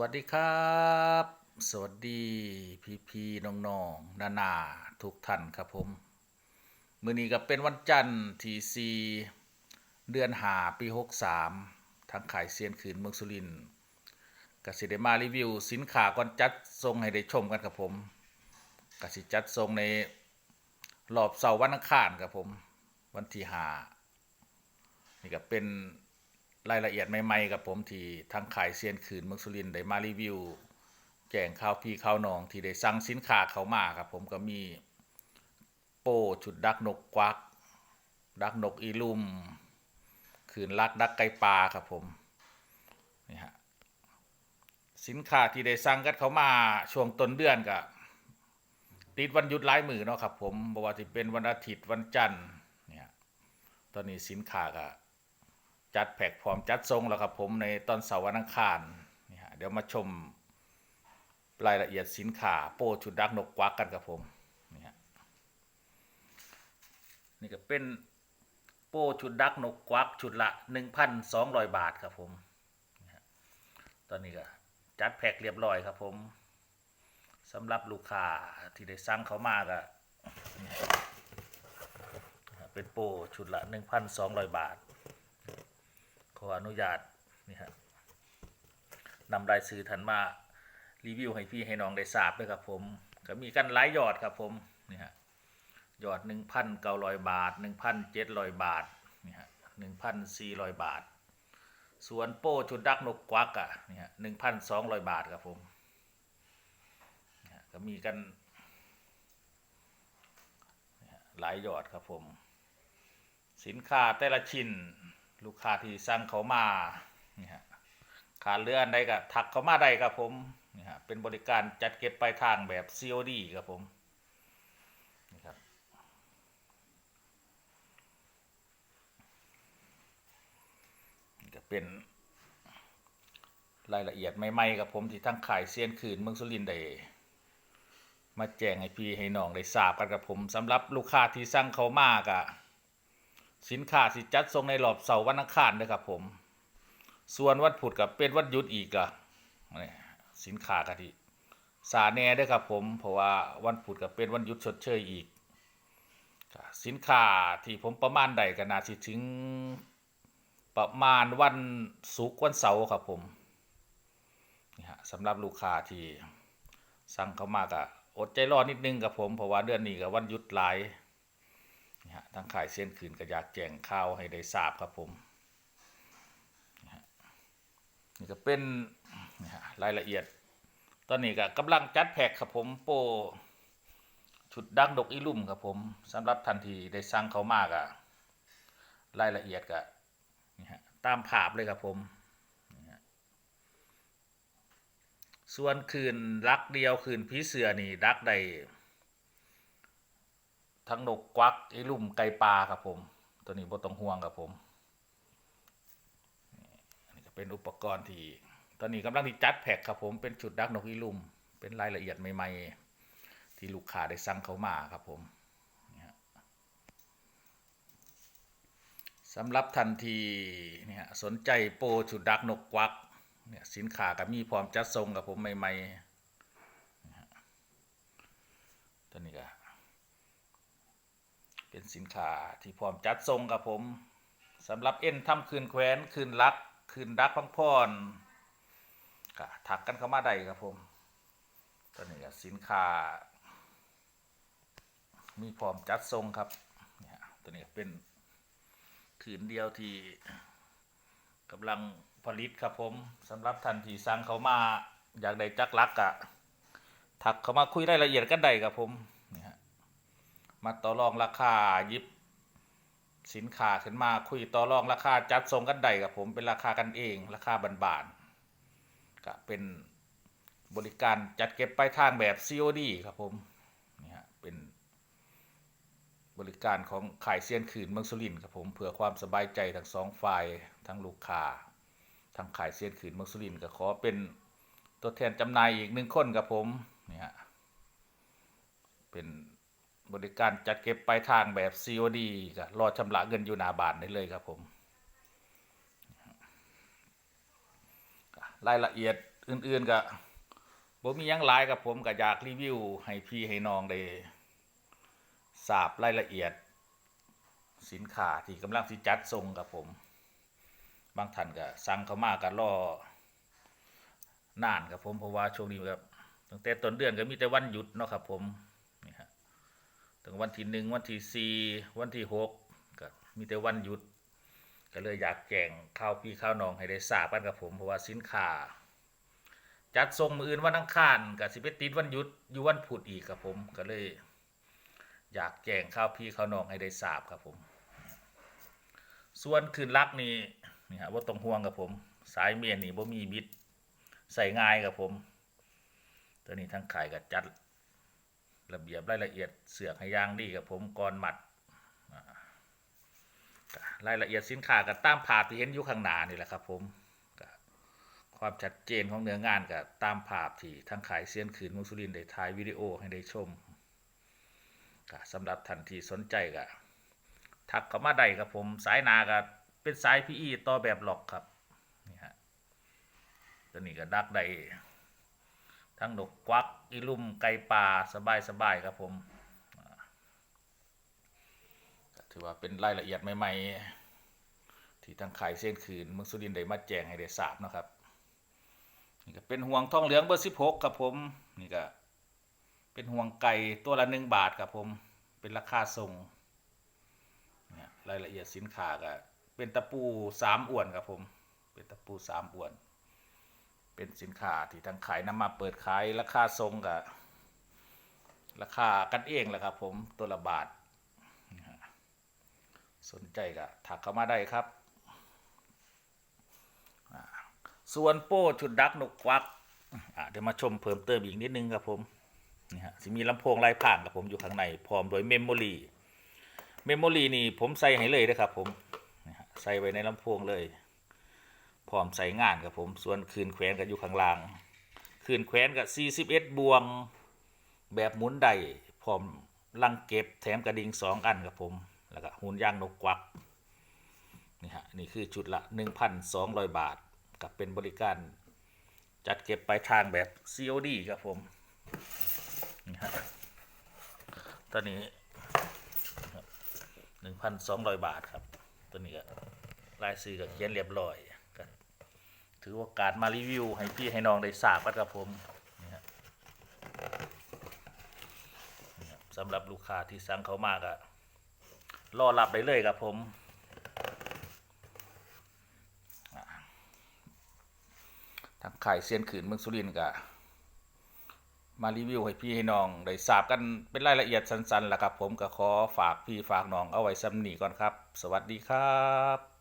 วัสดีครับ สวัสดีพี่พี่น้องๆนานาทุกท่านครับผม มือนี้ก็เป็นวันจันทร์ที่4เดือนหาปี63ทางขายเซียนขืนเมืองสุรินทร์กสิได้มารีวิว สินค้าก่อนจัดทรงให้ได้ชมกันครับผมกสิจัดทรงในรอบเสาร์วันอังคารครับผม วันที่หานี่ก็เป็น รายละเอียดใหม่ๆกับผมที่ทางขายเซียนขืนเมืองสุรินได้มารีวิวแจ้งข่าวพี่ข่าวน้องที่ได้สั่งสินค้าเขามาครับผมก็มีโป้ชุดดักนกกวัก ดักนกอีลุมขืนลักดักไก่ปลาครับผมนี่ฮะสินค้าที่ได้สั่งกันเขามาช่วงต้นเดือนก็ติดวันหยุดหลายมือเนาะครับผมบอกว่าที่เป็นวันอาทิตย์วันจันทร์เนี่ยตอนนี้สินค้าก็ จัดแพ็กพร้อมจัดทรงแล้วครับผมในตอนเสาร์วันอังคารนี่ฮะเดี๋ยวมาชมรายละเอียดสินค้าโป้ชุดดักนกกวักกันครับผมนี่ฮะนี่ก็เป็นโป้ชุดดักนกกวักชุดละ 1,200 บาทครับผมนี่ฮะตอนนี้ก็จัดแพ็กเรียบร้อยครับผมสำหรับลูกค้าที่ได้สั่งเขามาก็นี่ฮะเป็นโป้ชุดละ 1,200 บาท ออนุญาตนี่ฮะนำรายชื่อทันมารีวิวให้พี่ให้น้องได้ทราบด้วยครับผมก็มีกันหลายยอดครับผมนี่ฮะยอด1,900บาท1,700บาทนี่ฮะ1,400บาท ส่วนโป้ชุดดักนกกวักอะนี่ฮะ1,200บาทครับผมก็มีกันหลายยอดครับผม สินค้าแต่ละชิ้น ลูกค้าที่สั่งเขามานี่ฮะขาดเรืออันใดก็ทักเขามาได้ครับผมนี่ฮะเป็นบริการจัดเก็บปลายทางแบบ COD ครับผมนี่ครับก็เป็นรายละเอียดใหม่ๆครับผมที่ทั้งขายเซียนคืนเมืองสุรินทร์ได้มาแจ้งให้พี่ให้น้องได้ทราบกันครับผมสำหรับลูกค้าที่สั่งเขามากอะ สินค้าสิจัดส่งในรอบเสาร์วันอังคารนะครับผม ส่วนวันพุธกับเป็นวันหยุดอีกอะนี่สินค้ากะทิสาแน่ด้วยครับผมเพราะว่าวันพุธกับเป็นวันยุดชดเชยอีก สินค้าที่ผมประมาณใดก็น่าสิถึงประมาณวันศุกร์วันเสาร์ครับผมนี่ฮะสำหรับลูกค้าที่สั่งเข้ามาก็อดใจรอนิดนึงครับผมเพราะว่าเดือนนี้ก็วันหยุดหลาย นี่ฮะทางขายเส้นคืนก็อยากแจ้งข่าวให้ได้ทราบครับผมนี่ฮะนี่ก็เป็นรายละเอียด ตอนนี้ก็กำลังจัดแพ็กครับผมโปชุดดักดกอีลุ่มครับผมสำหรับทันทีได้สั่งเขามากอะรายละเอียดก็นี่ฮะตามภาพเลยครับผมส่วนคืนรักเดียวคืนผีเสือนี่รักได้ ทั้งนกกวักไอ้ลุ่มไก่ปลาครับผม ตัวนี้บ่ต้องห่วงครับผมนี่อันนี้ก็เป็นอุปกรณ์ที่ ตอนนี้กำลังที่จัดแพ็คครับผมเป็นชุดดักนกอีลุ่มเป็นรายละเอียดใหม่ ๆ ที่ลูกค้าได้สั่งเขามาครับผมสำหรับทันทีเนี่ฮะสนใจโปรชุดดักนกกวักเนี่ยสินค้าก็มีพร้อมจัดส่งกับผมใหม่ๆตัวนี้ก็ เป็นสินค้าที่พร้อมจัดส่งครับผมสำหรับเอ็นทำคืนแขวนคืนรักคืนรักพังพรก็ถักกันเข้ามาได้ครับผมตัวนี้ก็สินค้า มีพร้อมจัดส่งครับเนี่ยตัวนี้เป็นคืนเดียวที่กำลังผลิตครับผมสำหรับท่านที่สั่งเขามาอยากได้จักรักอะถักเข้ามาคุยรายละเอียดกันได้ครับผม มาต่อรองราคายิบสินค้าขึ้นมาคุยต่อรองราคาจัดส่งกันได้กับผมเป็นราคากันเองราคาบานๆก็เป็นบริการจัดเก็บปลายทางแบบ COD ครับผมนี่ฮะเป็นบริการของขายเซียนขืนเมืองสุรินทร์ครับผมเพื่อความสบายใจทั้งสองฝ่ายทั้งลูกค้าทั้งขายเซียนขืนเมืองสุรินทร์ก็ขอเป็นตัวแทนจำหน่ายอีกหนึ่งคนครับผมนี่ฮะเป็น บริการจัดเก็บปลายทางแบบ COD ก็รอชำระเงินอยู่หน้าบ้านได้เลยครับผมรายละเอียดอื่นๆก็บ่มียังหลายกับผมก็อยากรีวิว ให้พี่ให้น้องได้ทราบรายละเอียด สินค้าที่กำลังสิจัดส่งกับผม บางท่านก็สั่งเข้ามาก็รอนานครับผมเพราะว่าช่วงนี้ครับตั้งแต่ต้นเดือนก็มีแต่วันหยุดเนาะครับผม ถึงวันที่หนึ่งวันที่สี่วันที่หกก็มีแต่วันหยุด ก็เลยอยากแจ้งข่าวพี่ข่าวน้องให้ได้ทราบกันกับผมเพราะว่าสินค้าจัดส่งมืออื่นวันอังคารกับสิไปติดวันหยุดอยู่วันพุธอีกครับผมก็เลย อยากแจ้งข่าวพี่ข่าวน้องให้ได้ทราบครับผม ส่วนคืนลักนี่นี่ฮะว่าต้องห่วงกับผม สายเมียนนี่บ่มีบิดใส่ง่ายกับผม ตัวนี้ทั้งขายกับจัด ระเบียบรายละเอียดเสือกให้ยางดีกับผมก่อนหมัดรายละเอียดสินค้าก็ตามภาพที่เห็นอยู่ข้างหน้านี่แหละครับผมความชัดเจนของเนื้องานก็ตามภาพที่ทางขายเซียนขืนมุสุรินได้ถ่ายวิดีโอให้ได้ชมสำหรับท่านที่สนใจก็ทักเข้ามาได้ครับผมสายหนาก็เป็นสายพีอีต่อแบบหลอกครับนี่ฮะตัวนี้ก็ดักได้ ทั้งนกกวักอีลุ่มไก่ป่าสบายๆครับผมถือว่าเป็นรายละเอียดใหม่ๆ ที่ทางขายเส้นคืนเมืองสุรินได้มาแจ้งให้ได้ทราบนะครับนี่ก็เป็นห่วงทองเหลืองเบอร์สิบหกครับผมนี่ก็เป็นห่วงไก่ตัวละหนึ่งบาทครับผมเป็นราคาส่งเนี่ยรายละเอียดสินค้าก็เป็นตะปูสามอ้วนครับผมเป็นตะปูสามอ้วน เป็นสินค้าที่ทางขายนำมาเปิดขายราคาส่งกับราคากันเองแหละครับ ผมตัวละบาทสนใจก็ถักเข้ามาได้ครับ ส่วนโป้ชุดดักนกควักเดี๋ยวมาชมเพิ่มเติมอีกนิดนึงครับผมนี่ฮะสิมีลำโพงลายผ่านกับผมอยู่ข้างในพร้อมโดยเมมโมรีเมมโมรีนี่ผมใส่ให้เลยนะครับผมใส่ไว้ในลำโพงเลย พร้อมใส่งานครับผม ส่วนคืนแขวนก็อยู่ข้างล่างคืนแขวนกับ 41 บวง แบบหมุนได้พร้อมลังเก็บแถมกระดิ่งสองอันครับผม แล้วก็หุ่นย่างนกกวักนี่ฮะนี่คือชุดละ 1,200 บาท กับเป็นบริการจัดเก็บปลายทางแบบ COD ครับผมนี่ฮะตัวนี้ 1,200 บาทครับ ตัวนี้ก็รายซื้อกับเขียนเรียบร้อย ก็ถือว่าการมารีวิว ให้พี่ให้น้องได้ทราบกันครับผมนี่ฮะสำหรับลูกค้าที่สั่งเขามากอะรอรับได้เลยครับผมทางขายเซียนขืนเมืองสุรินทร์ก็มารีวิวให้พี่ให้น้องได้ทราบกันเป็นรายละเอียดสั้นๆแหละครับผมก็ขอฝากพี่ฝากน้องเอาไว้ซ้ำนีก่อนครับ สวัสดีครับ